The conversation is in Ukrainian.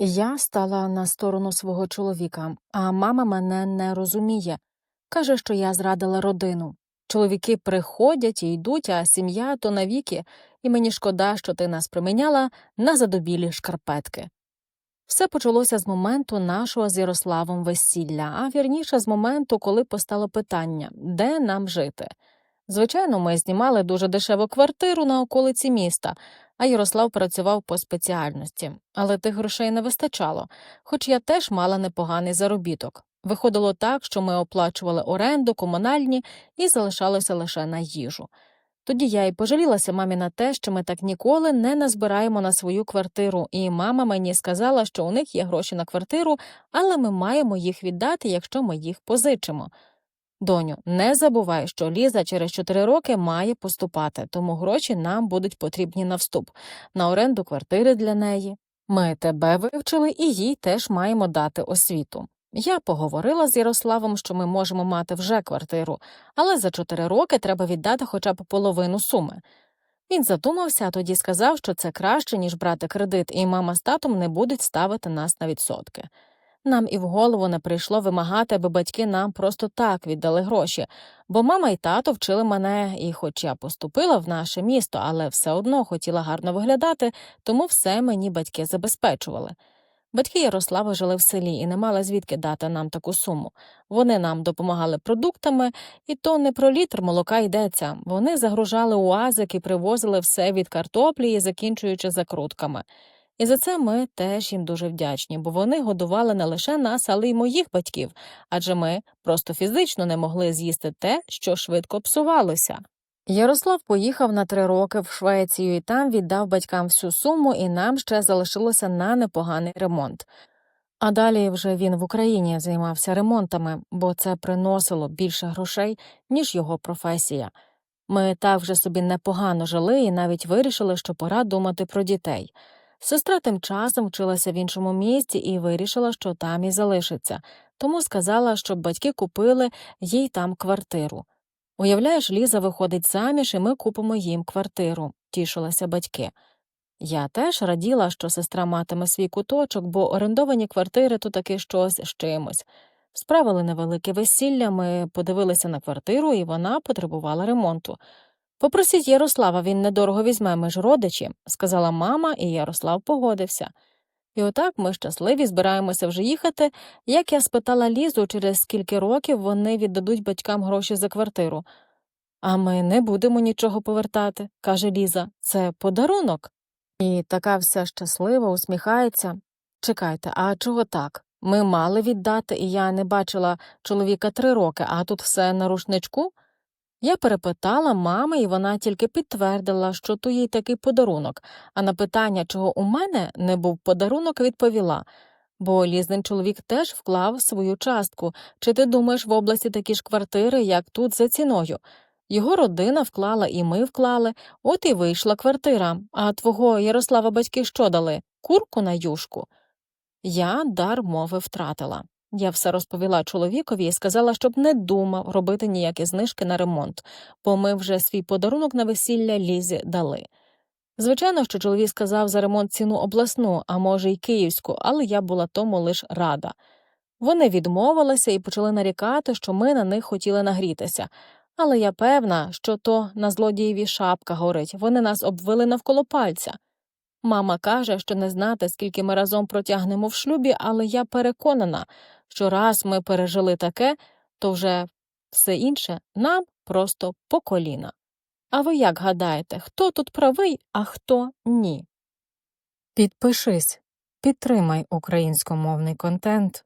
Я стала на сторону свого чоловіка, а мама мене не розуміє. Каже, що я зрадила родину. Чоловіки приходять і йдуть, а сім'я то навіки, і мені шкода, що ти нас приміняла на задобілі шкарпетки. Все почалося з моменту нашого з Ярославом весілля, а вірніше з моменту, коли постало питання, де нам жити. Звичайно, ми знімали дуже дешеву квартиру на околиці міста, а Ярослав працював по спеціальності, але тих грошей не вистачало, хоч я теж мала непоганий заробіток. Виходило так, що ми оплачували оренду, комунальні і залишалося лише на їжу. Тоді я й пожалілася мамі на те, що ми так ніколи не назбираємо на свою квартиру, і мама мені сказала, що у них є гроші на квартиру, але ми маємо їх віддати, якщо ми їх позичимо. Доню, не забувай, що Ліза через 4 роки має поступати, тому гроші нам будуть потрібні на вступ, на оренду квартири для неї. Ми тебе вивчили і їй теж маємо дати освіту. Я поговорила з Ярославом, що ми можемо мати вже квартиру, але за 4 роки треба віддати хоча б половину суми. Він задумався, а тоді сказав, що це краще, ніж брати кредит, і мама з татом не будуть ставити нас на відсотки. Нам і в голову не прийшло вимагати, аби батьки нам просто так віддали гроші, бо мама і тато вчили мене, і хоч я поступила в наше місто, але все одно хотіла гарно виглядати, тому все мені батьки забезпечували. Батьки Ярослава жили в селі і не мали звідки дати нам таку суму. Вони нам допомагали продуктами, і то не про літр молока йдеться. Вони загружали уазик і привозили все від картоплі і закінчуючи закрутками. І за це ми теж їм дуже вдячні, бо вони годували не лише нас, але й моїх батьків, адже ми просто фізично не могли з'їсти те, що швидко псувалося. Ярослав поїхав на три роки в Швецію і там віддав батькам всю суму, і нам ще залишилося на непоганий ремонт. А далі вже він в Україні займався ремонтами, бо це приносило більше грошей, ніж його професія. Ми так вже собі непогано жили і навіть вирішили, що пора думати про дітей. Сестра тим часом вчилася в іншому місті і вирішила, що там і залишиться, тому сказала, щоб батьки купили їй там квартиру. Уявляєш, Ліза виходить заміж, і ми купимо їм квартиру, тішилися батьки. Я теж раділа, що сестра матиме свій куточок, бо орендовані квартири то таки щось з чимось. Справили невелике весілля, ми подивилися на квартиру, і вона потребувала ремонту. Попросіть Ярослава, він недорого візьме, ми ж родичі, сказала мама, і Ярослав погодився. І отак ми щасливі збираємося вже їхати, як я спитала Лізу, через скільки років вони віддадуть батькам гроші за квартиру. А ми не будемо нічого повертати, каже Ліза, це подарунок. І така вся щаслива, усміхається. Чекайте, а чого так? Ми мали віддати, і я не бачила чоловіка три роки, а тут все на рушничку? Я перепитала мами, і вона тільки підтвердила, що то їй такий подарунок, а на питання, чого у мене не був подарунок, відповіла. Бо лізнин чоловік теж вклав свою частку. Чи ти думаєш в області такі ж квартири, як тут за ціною? Його родина вклала, і ми вклали, от і вийшла квартира. А твого Ярослава батьки що дали? Курку на юшку? Я дар мови втратила. Я все розповіла чоловікові і сказала, щоб не думав робити ніякі знижки на ремонт, бо ми вже свій подарунок на весілля лізі дали. Звичайно, що чоловік сказав за ремонт ціну обласну, а може, й київську, але я була тому лиш рада. Вони відмовилися і почали нарікати, що ми на них хотіли нагрітися. Але я певна, що то на злодієві шапка горить, вони нас обвели навколо пальця. Мама каже, що не знати, скільки ми разом протягнемо в шлюбі, але я переконана, що раз ми пережили таке, то вже все інше нам просто по коліна. А ви як гадаєте, хто тут правий, а хто ні? Підпишись, підтримай українськомовний контент.